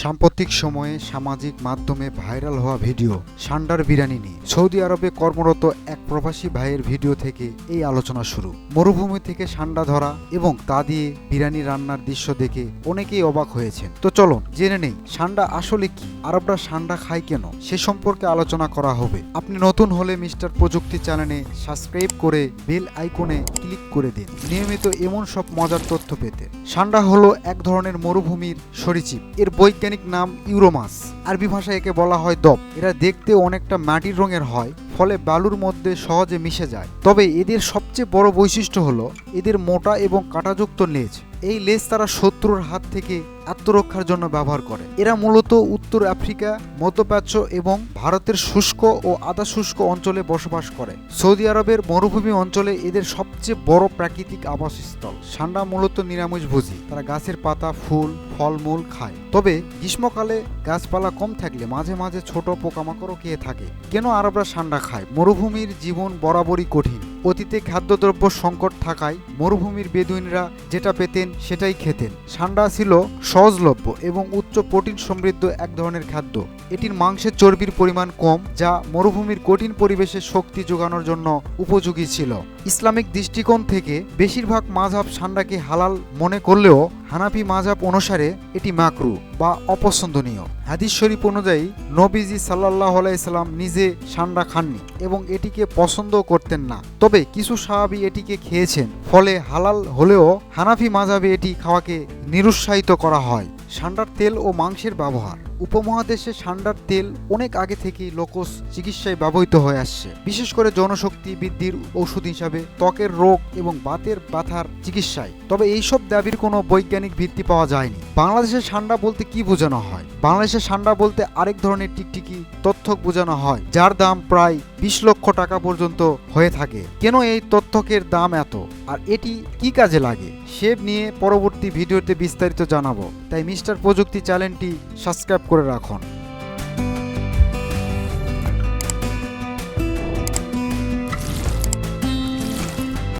সাম্প্রতিক সময়ে সামাজিক মাধ্যমে ভাইরাল হওয়া ভিডিও, সান্ডার বিরিয়ানি নিয়ে। সৌদি আরবে কর্মরত এক প্রবাসী ভাইয়ের ভিডিও থেকে এই আলোচনা শুরু। মরুভূমি থেকে সান্ডা ধরা এবং তা দিয়ে বিরিয়ানি রান্নার দৃশ্য দেখে অনেকেই অবাক হয়েছেন। তো চলুন, জেনে নেই, সান্ডা আসলে কি? আরবরা সান্ডা খায় কেন? সে সম্পর্কে আলোচনা করা হবে। আপনি নতুন হলে মিস্টার প্রযুক্তি চ্যানেলে সাবস্ক্রাইব করে বেল আইকনে ক্লিক করে দিন। নিয়মিত এমন সব মজার তথ্য পেতে। সান্ডা হলো এক ধরনের মরুভূমির সরীসৃপ। এর বৈজ্ঞানিক নাম ইউরোমাস। আরবি ভাষায় একে বলা হয় দপ এরা দেখতে অনেকটা মাটির রঙের হয়। ফলে বালুর মধ্যে সহজে মিশে যায়। তবে এদের সবচেয়ে বড় বৈশিষ্ট্য হলো এদের মোটা এবং কাঁটাযুক্ত লেজ। এই লেজ তারা শত্রুর হাত থেকে আত্মরক্ষার জন্য ব্যবহার করে। এরা মূলত উত্তর আফ্রিকা, মধ্যপ্রাচ্য এবং ভারতের শুষ্ক ও আধা শুষ্ক অঞ্চলে বসবাস করে। সৌদি আরবের মরুভূমি অঞ্চলে এদের সবচেয়ে বড় প্রাকৃতিক আবাসস্থল। সান্ডা মূলত নিরামিষভোজী তারা গাছের পাতা, ফুল, ফলমূল খায়। তবে গ্রীষ্মকালে গাছপালা কম থাকলে মাঝে মাঝে ছোট পোকামাকড়ও খেয়ে থাকে। কেন আরবরা সান্ডা খায় মরুভূমির জীবন বরাবরই কঠিন। অতীতে খাদ্যদ্রব্য সংকট থাকায় মরুভূমির বেদুইনরা যেটা পেতেন সেটাই খেতেন। সান্ডা ছিল সহজলভ্য এবং উচ্চ প্রোটিন সমৃদ্ধ এক ধরনের খাদ্য। এটির মাংসের চর্বির পরিমাণ কম, যা মরুভূমির কঠিন পরিবেশে শক্তি যোগানোর জন্য উপযোগী ছিল। ইসলামিক দৃষ্টিকোণ থেকে বেশিরভাগ মাঝাব সান্ডাকে হালাল মনে করলেও হানাফি মাঝাব অনুসারে এটি মাকরু। বা অপছন্দনীয়। হাদিস শরীফ অনুযায়ী, নবীজি সাল্লাহ আলাইসাল্লাম নিজে সান্ডা খাননি এবং এটিকে পছন্দ করতেন না। তবে কিছু সাহাবি এটিকে খেয়েছেন, ফলে হালাল হলেও হানাফি মাঝাবে এটি খাওয়াকে নিরুৎসাহিত করা হয়। সান্ডার তেল ও মাংসের ব্যবহার। উপমহাদেশে সান্ডার তেল অনেক আগে থেকেই লোকস চিকিৎসায় ব্যবহৃত হয়ে আসছে। বিশেষ করে জনশক্তি বৃদ্ধির ওষুধ হিসাবে ত্বকের রোগ এবং বাতের ব্যথার চিকিৎসায়। তবে এইসব দাবির কোনো বৈজ্ঞানিক ভিত্তি পাওয়া যায়নি। বাংলাদেশে সান্ডা বলতে কি বোঝানো হয়? বাংলাদেশে সান্ডা বলতে আরেক ধরনের টিকটিকি তথ্যক বোঝানো হয়, যার দাম প্রায় বিশ লক্ষ টাকা পর্যন্ত হয়ে থাকে। কেন এই তথ্যকের দাম এত? আর এটি কি কাজে লাগে সে নিয়ে পরবর্তী ভিডিওতে বিস্তারিত জানাব। তাই মিস্টার প্রযুক্তি চ্যানেলটি সাবস্ক্রাইব করে রাখুন।